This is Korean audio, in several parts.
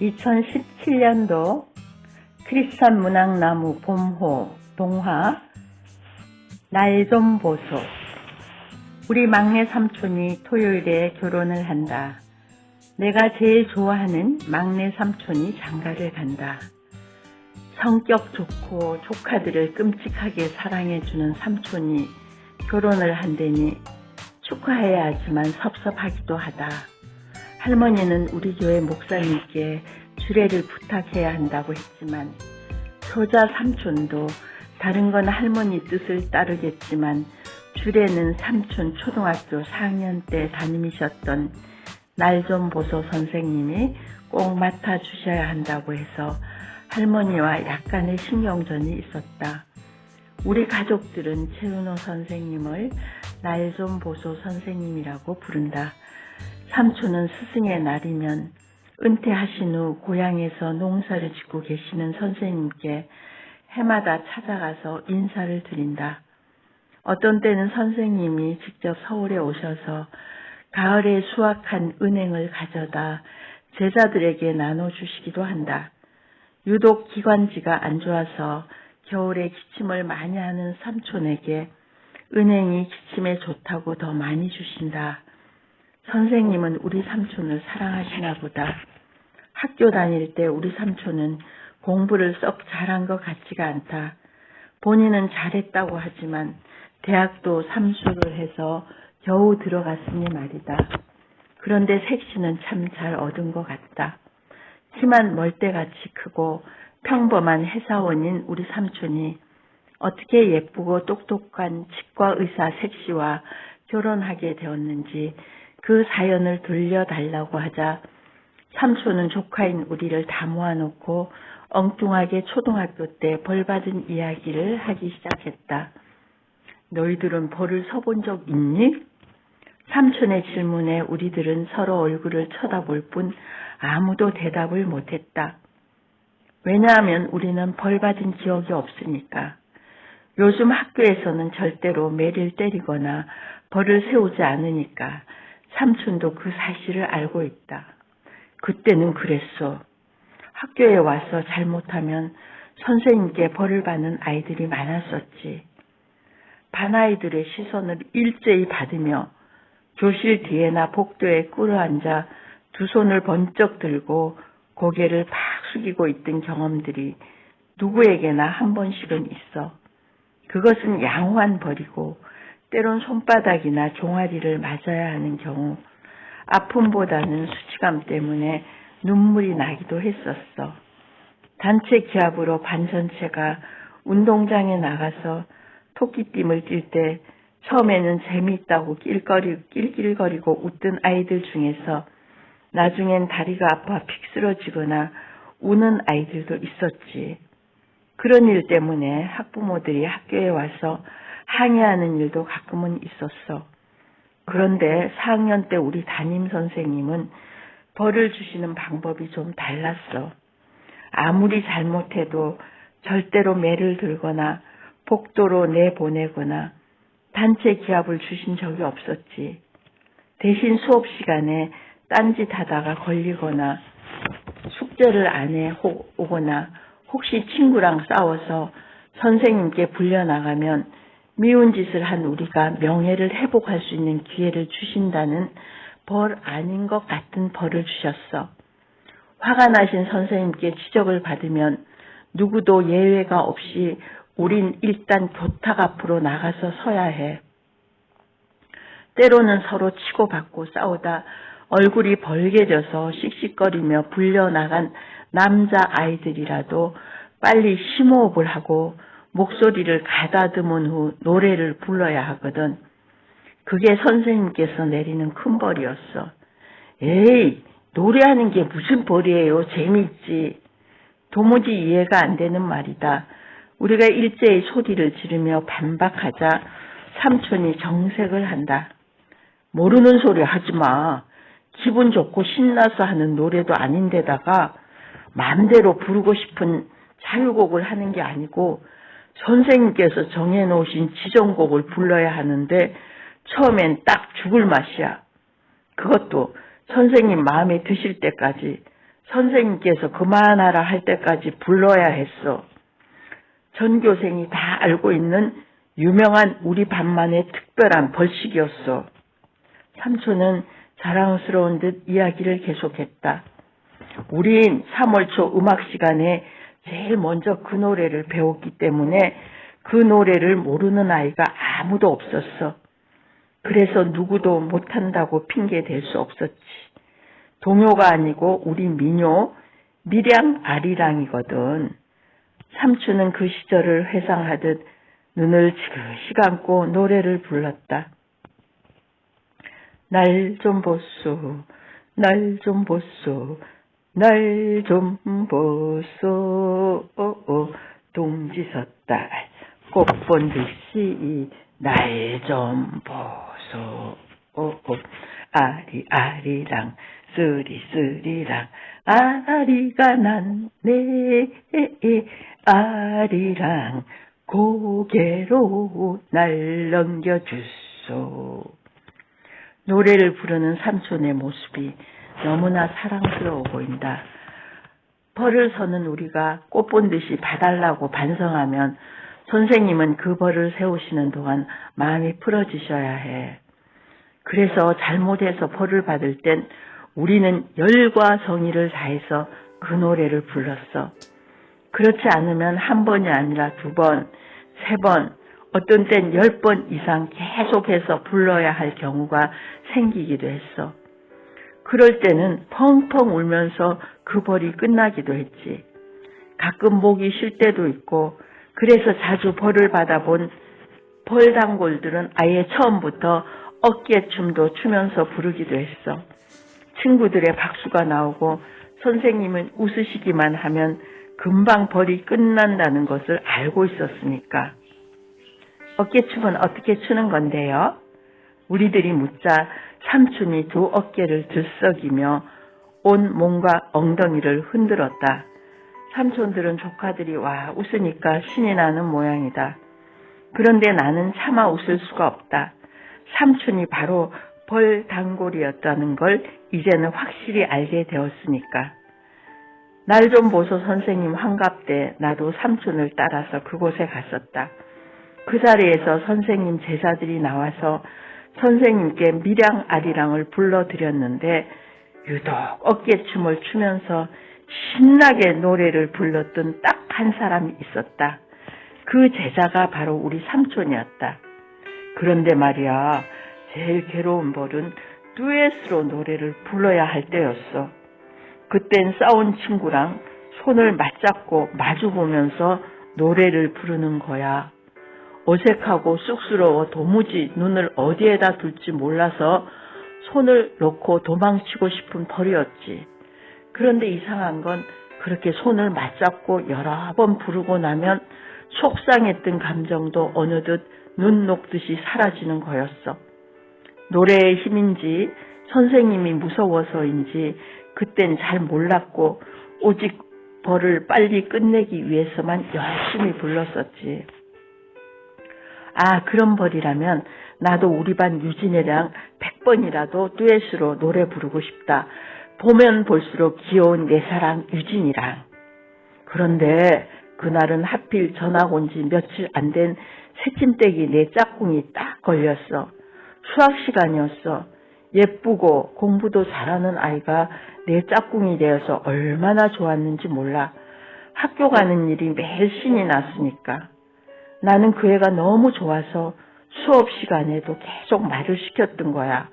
2017년도 크리스찬 문학나무 봄호 동화 날 좀 보소 우리 막내 삼촌이 토요일에 결혼을 한다. 내가 제일 좋아하는 막내 삼촌이 장가를 간다. 성격 좋고 조카들을 끔찍하게 사랑해주는 삼촌이 결혼을 한다니 축하해야 하지만 섭섭하기도 하다. 할머니는 우리 교회 목사님께 주례를 부탁해야 한다고 했지만 효자 삼촌도 다른 건 할머니 뜻을 따르겠지만 주례는 삼촌 초등학교 4학년 때 담임이셨던 날 좀 보소 선생님이 꼭 맡아주셔야 한다고 해서 할머니와 약간의 신경전이 있었다. 우리 가족들은 최은호 선생님을 날 좀 보소 선생님이라고 부른다. 삼촌은 스승의 날이면 은퇴하신 후 고향에서 농사를 짓고 계시는 선생님께 해마다 찾아가서 인사를 드린다. 어떤 때는 선생님이 직접 서울에 오셔서 가을에 수확한 은행을 가져다 제자들에게 나눠주시기도 한다. 유독 기관지가 안 좋아서 겨울에 기침을 많이 하는 삼촌에게 은행이 기침에 좋다고 더 많이 주신다. 선생님은 우리 삼촌을 사랑하시나 보다. 학교 다닐 때 우리 삼촌은 공부를 썩 잘한 것 같지가 않다. 본인은 잘했다고 하지만 대학도 삼수를 해서 겨우 들어갔으니 말이다. 그런데 색시는 참 잘 얻은 것 같다. 키만 멀대같이 크고 평범한 회사원인 우리 삼촌이 어떻게 예쁘고 똑똑한 치과 의사 색시와 결혼하게 되었는지 그 사연을 들려달라고 하자 삼촌은 조카인 우리를 다 모아놓고 엉뚱하게 초등학교 때 벌받은 이야기를 하기 시작했다. 너희들은 벌을 서본 적 있니? 삼촌의 질문에 우리들은 서로 얼굴을 쳐다볼 뿐 아무도 대답을 못했다. 왜냐하면 우리는 벌 받은 기억이 없으니까. 요즘 학교에서는 절대로 매를 때리거나 벌을 세우지 않으니까 삼촌도 그 사실을 알고 있다. 그때는 그랬어. 학교에 와서 잘못하면 선생님께 벌을 받는 아이들이 많았었지. 반 아이들의 시선을 일제히 받으며 교실 뒤에나 복도에 꿇어앉아 두 손을 번쩍 들고 고개를 팍 숙이고 있던 경험들이 누구에게나 한 번씩은 있어. 그것은 양호한 벌이고 때론 손바닥이나 종아리를 맞아야 하는 경우 아픔보다는 수치감 때문에 눈물이 나기도 했었어. 단체 기합으로 반 전체가 운동장에 나가서 토끼띠을 뛸 때 처음에는 재미있다고 낄거리, 낄낄거리고 웃던 아이들 중에서 나중엔 다리가 아파 픽 쓰러지거나 우는 아이들도 있었지. 그런 일 때문에 학부모들이 학교에 와서 항의하는 일도 가끔은 있었어. 그런데 4학년 때 우리 담임 선생님은 벌을 주시는 방법이 좀 달랐어. 아무리 잘못해도 절대로 매를 들거나 복도로 내보내거나 단체 기합을 주신 적이 없었지. 대신 수업 시간에 딴짓 하다가 걸리거나 숙제를 안 해 오거나 혹시 친구랑 싸워서 선생님께 불려나가면 미운 짓을 한 우리가 명예를 회복할 수 있는 기회를 주신다는 벌 아닌 것 같은 벌을 주셨어. 화가 나신 선생님께 지적을 받으면 누구도 예외가 없이 우린 일단 교탁 앞으로 나가서 서야 해. 때로는 서로 치고받고 싸우다 얼굴이 벌게져서 씩씩거리며 불려나간 남자 아이들이라도 빨리 심호흡을 하고 목소리를 가다듬은 후 노래를 불러야 하거든. 그게 선생님께서 내리는 큰 벌이었어. 에이, 노래하는 게 무슨 벌이에요. 재미있지. 도무지 이해가 안 되는 말이다. 우리가 일제히 소리를 지르며 반박하자 삼촌이 정색을 한다. 모르는 소리 하지 마. 기분 좋고 신나서 하는 노래도 아닌데다가 마음대로 부르고 싶은 자유곡을 하는 게 아니고 선생님께서 정해놓으신 지정곡을 불러야 하는데 처음엔 딱 죽을 맛이야. 그것도 선생님 마음에 드실 때까지 선생님께서 그만하라 할 때까지 불러야 했어. 전교생이 다 알고 있는 유명한 우리 반만의 특별한 벌칙이었어. 삼촌은 자랑스러운 듯 이야기를 계속했다. 우린 3월 초 음악 시간에 제일 먼저 그 노래를 배웠기 때문에 그 노래를 모르는 아이가 아무도 없었어. 그래서 누구도 못한다고 핑계 댈 수 없었지. 동요가 아니고 우리 민요, 미량 아리랑이거든. 삼촌은 그 시절을 회상하듯 눈을 지그시 감고 노래를 불렀다. 날 좀 보소, 날 좀 보소, 날 좀 보소, 동지 섰다. 꽃본 듯이 날 좀 보소, 아리 아리랑, 쓰리 쓰리랑, 아리가 난네. 아리랑, 고개로 날 넘겨주소. 노래를 부르는 삼촌의 모습이 너무나 사랑스러워 보인다. 벌을 서는 우리가 꽃본 듯이 봐달라고 반성하면 선생님은 그 벌을 세우시는 동안 마음이 풀어지셔야 해. 그래서 잘못해서 벌을 받을 땐 우리는 열과 성의를 다해서 그 노래를 불렀어. 그렇지 않으면 한 번이 아니라 두 번, 세 번, 어떤 땐 열 번 이상 계속해서 불러야 할 경우가 생기기도 했어. 그럴 때는 펑펑 울면서 그 벌이 끝나기도 했지. 가끔 목이 쉴 때도 있고, 그래서 자주 벌을 받아본 벌단골들은 아예 처음부터 어깨춤도 추면서 부르기도 했어. 친구들의 박수가 나오고 선생님은 웃으시기만 하면 금방 벌이 끝난다는 것을 알고 있었으니까. 어깨춤은 어떻게 추는 건데요? 우리들이 묻자 삼촌이 두 어깨를 들썩이며 온 몸과 엉덩이를 흔들었다. 삼촌들은 조카들이 와 웃으니까 신이 나는 모양이다. 그런데 나는 차마 웃을 수가 없다. 삼촌이 바로 벌 단골이었다는 걸 이제는 확실히 알게 되었으니까. 날 좀 보소 선생님 환갑 때 나도 삼촌을 따라서 그곳에 갔었다. 그 자리에서 선생님 제자들이 나와서 선생님께 미량 아리랑을 불러드렸는데 유독 어깨춤을 추면서 신나게 노래를 불렀던 딱 한 사람이 있었다. 그 제자가 바로 우리 삼촌이었다. 그런데 말이야, 제일 괴로운 벌은 듀엣으로 노래를 불러야 할 때였어. 그땐 싸운 친구랑 손을 맞잡고 마주보면서 노래를 부르는 거야. 어색하고 쑥스러워 도무지 눈을 어디에다 둘지 몰라서 손을 놓고 도망치고 싶은 벌이었지. 그런데 이상한 건 그렇게 손을 맞잡고 여러 번 부르고 나면 속상했던 감정도 어느덧 눈 녹듯이 사라지는 거였어. 노래의 힘인지 선생님이 무서워서인지 그땐 잘 몰랐고 오직 벌을 빨리 끝내기 위해서만 열심히 불렀었지. 아, 그런 벌이라면 나도 우리 반 유진이랑 100번이라도 듀엣으로 노래 부르고 싶다. 보면 볼수록 귀여운 내 사랑 유진이랑. 그런데 그날은 하필 전학 온 지 며칠 안 된 새침대기 내 짝꿍이 딱 걸렸어. 수학 시간이었어. 예쁘고 공부도 잘하는 아이가 내 짝꿍이 되어서 얼마나 좋았는지 몰라. 학교 가는 일이 매일 신이 났으니까. 나는 그 애가 너무 좋아서 수업 시간에도 계속 말을 시켰던 거야.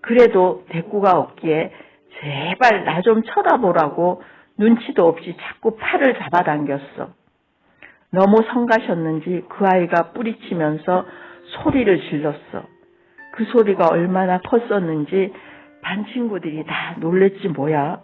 그래도 대꾸가 없기에 제발 나 좀 쳐다보라고 눈치도 없이 자꾸 팔을 잡아당겼어. 너무 성가셨는지 그 아이가 뿌리치면서 소리를 질렀어. 그 소리가 얼마나 컸었는지 반 친구들이 다 놀랬지 뭐야.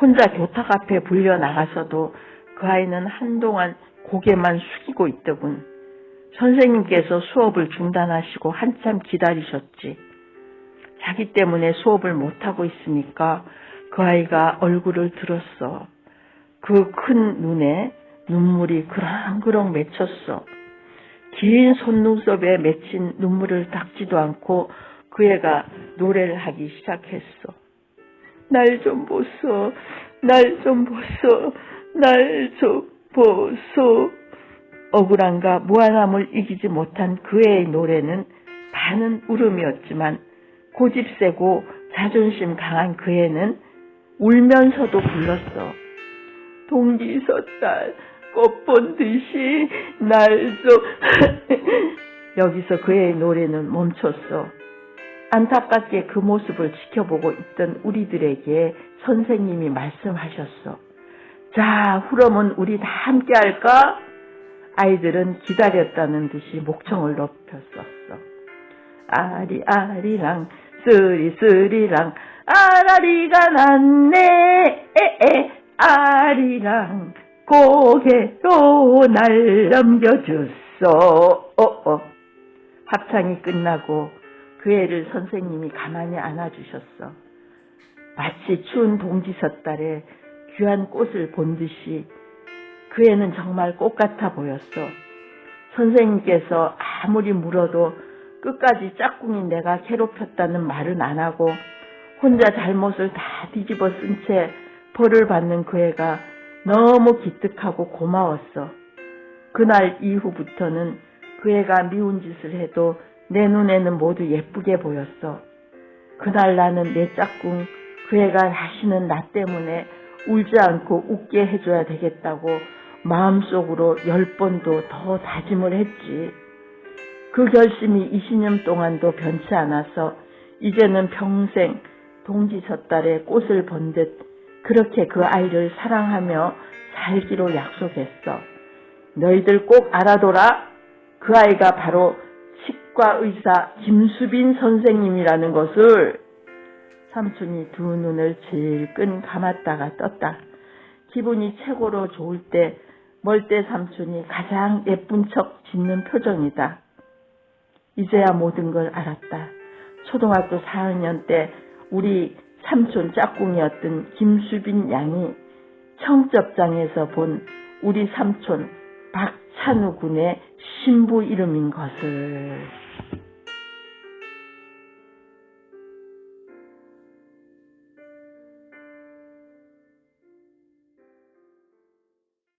혼자 교탁 앞에 불려 나가서도 그 아이는 한동안 고개만 숙이고 있더군. 선생님께서 수업을 중단하시고 한참 기다리셨지. 자기 때문에 수업을 못하고 있으니까 그 아이가 얼굴을 들었어. 그 큰 눈에 눈물이 그렁그렁 맺혔어. 긴 속눈썹에 맺힌 눈물을 닦지도 않고 그 애가 노래를 하기 시작했어. 날 좀 보소, 날 좀 보소, 날 좀 보소. 억울함과 무한함을 이기지 못한 그의 노래는 반은 울음이었지만 고집 세고 자존심 강한 그애는 울면서도 불렀어. 동지 섰달 꽃본 듯이 날좀 여기서 그의 노래는 멈췄어. 안타깝게 그 모습을 지켜보고 있던 우리들에게 선생님이 말씀하셨어. 자, 후렴은 우리 다 함께 할까? 아이들은 기다렸다는 듯이 목청을 높였었어. 아리 아리랑 쓰리 쓰리랑 아라리가 났네 에 에 아리랑 고개로 날 넘겨줬어 어 어 합창이 끝나고 그 애를 선생님이 가만히 안아주셨어 마치 추운 동지 섣달에 귀한 꽃을 본 듯이 그 애는 정말 꽃 같아 보였어 선생님께서 아무리 물어도 끝까지 짝꿍이 내가 괴롭혔다는 말은 안 하고 혼자 잘못을 다 뒤집어 쓴 채 벌을 받는 그 애가 너무 기특하고 고마웠어. 그날 이후부터는 그 애가 미운 짓을 해도 내 눈에는 모두 예쁘게 보였어. 그날 나는 내 짝꿍 그 애가 다시는 나 때문에 울지 않고 웃게 해줘야 되겠다고 마음속으로 열 번도 더 다짐을 했지. 그 결심이 20년 동안도 변치 않아서 이제는 평생 동지 섣달에 꽃을 본 듯 그렇게 그 아이를 사랑하며 살기로 약속했어. 너희들 꼭 알아둬라. 그 아이가 바로 치과 의사 김수빈 선생님이라는 것을 삼촌이 두 눈을 질끈 감았다가 떴다. 기분이 최고로 좋을 때 멀대 삼촌이 가장 예쁜 척 짓는 표정이다. 이제야 모든 걸 알았다. 초등학교 4학년 때 우리 삼촌 짝꿍이었던 김수빈 양이 청첩장에서 본 우리 삼촌 박찬우 군의 신부 이름인 것을